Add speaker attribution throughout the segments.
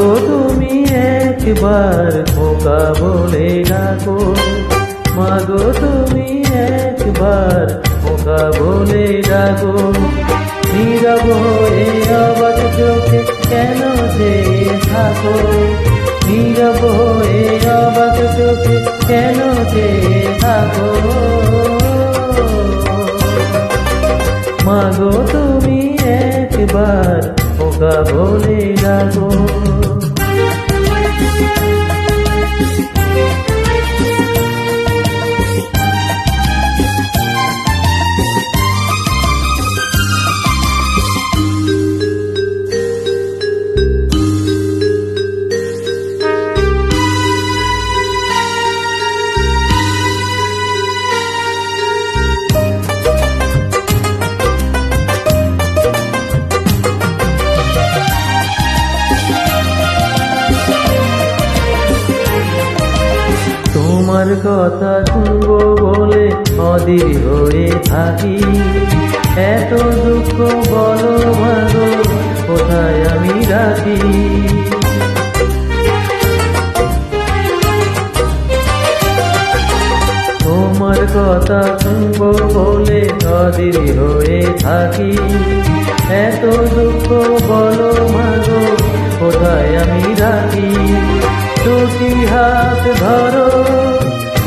Speaker 1: তুমি একবার খোকা বলে ডাকো। মাগো তুমি একবার খোকা বলে ডাকো। নীরব হয়ে অবাক চোখে কেন যে থাকো? নীরব হয়ে অবাক চোখে কেন যে থাকো? মাগো তুমি একবার খোকা বলে ডাকো কথা শুনব বলে অধীর হয়ে থাকি। এত দুঃখ বলো ভালো, কোথায় আমি রাখি? তোমার কথা শুনব বলে অধীর হয়ে থাকি। এত দুঃখ বলো মাগো কোথায় আমি রাখি? দুটি হাত ধরো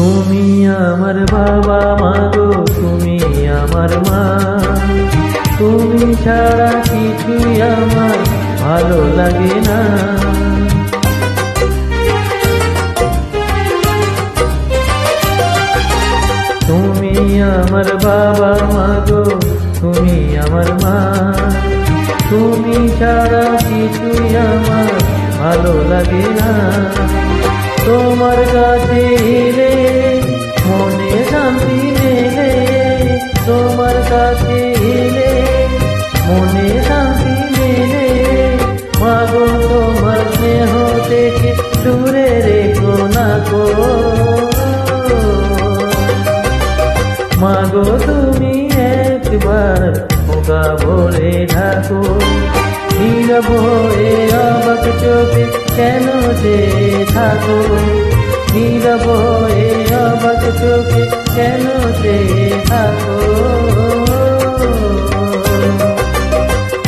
Speaker 1: তুমি আমার বাবা মাগো তুমি আমার মা। তুমি ছাড়া কিছুই আমার ভালো লাগে না। তুমি আমার বাবা মাগো তুমি আমার মা। তুমি ছাড়া কিছুই আমার ভালো লাগে না। তোমার কাছে কাছে এলে, মনে শান্তি মেলে। মাগো, তোমার স্নেহ থেকে দূরে রেখো না গো। মাগো, তুমি একবার ওগা বলে ঢাকো। নীরব হয়ে অবাক চোখে কেন যে থাকো? নীরব হয়ে অবাক চোখে কেন যে থাকো?